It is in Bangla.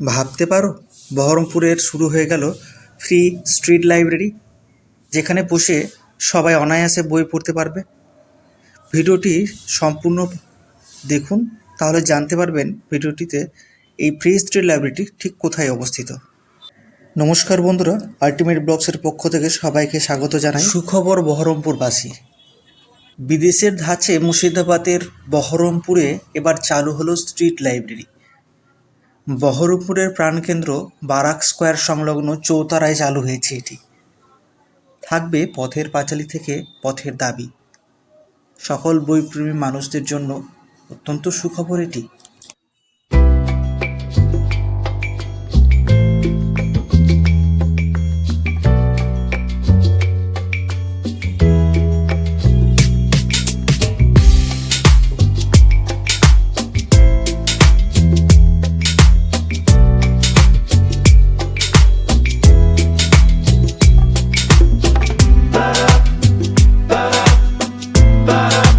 ভাবতে পারো, বহরমপুরের শুরু হয়ে গেল ফ্রি স্ট্রিট লাইব্রেরি, যেখানে বসে সবাই অনায়াসে বই পড়তে পারবে। ভিডিওটি সম্পূর্ণ দেখুন, তাহলে জানতে পারবেন ভিডিওটিতে এই ফ্রি স্ট্রিট লাইব্রেরিটি ঠিক কোথায় অবস্থিত। নমস্কার বন্ধুরা, আলটিমেট ব্লগসের পক্ষ থেকে সবাইকে স্বাগত জানাই। সুখবর বহরমপুরবাসী। বিদেশের ধাঁচে মুর্শিদাবাদের বহরমপুরে এবার চালু হলো স্ট্রিট লাইব্রেরি। বহরমপুরের প্রাণকেন্দ্র বারাক স্কোয়ার সংলগ্ন চৌতারায় চালু হয়েছে এটি। থাকবে পথের পাঁচালী থেকে পথের দাবি। সকল বইপ্রেমী মানুষদের জন্য অত্যন্ত সুখবর এটি। Bye.